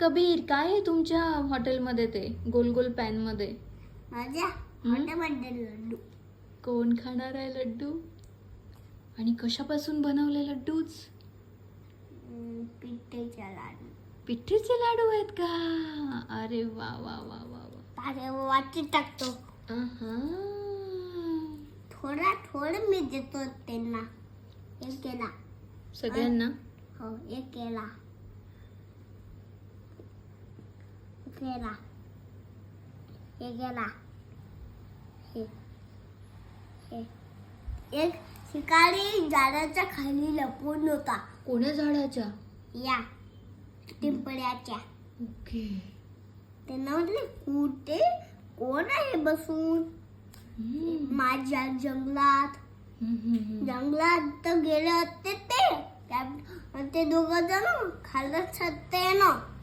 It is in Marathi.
कबीर काय आहे तुमच्या हॉटेलमध्ये ते? गोल गोल पॅनमध्ये माझ्या? हॉटेलमध्ये लड्डू. कोण खाणार आहे लड्डू? आणि कशापासून बनवले लड्डूच? पिठेचा लाडू. पिठीचे लाडू आहेत का? अरे वा वा वा वा वा. तारे वाटी टाकतो. थोडा थोडं मी देतो त्यांना. एक केला. सगळ्यांना? हो एक केला एक केला. हे केला हे. हे. एक शिकारी झाडाच्या खाली लपून होता. कोण्या झाडाच्या? या. पिंपळ्याच्या. ओके. त्यांना म्हटले कुठे? कोण आहे बसून. माझ्या जंगलात. जंगलात तर गेले होते ते. ते दोघ जण खाल्लं छत्ते ना.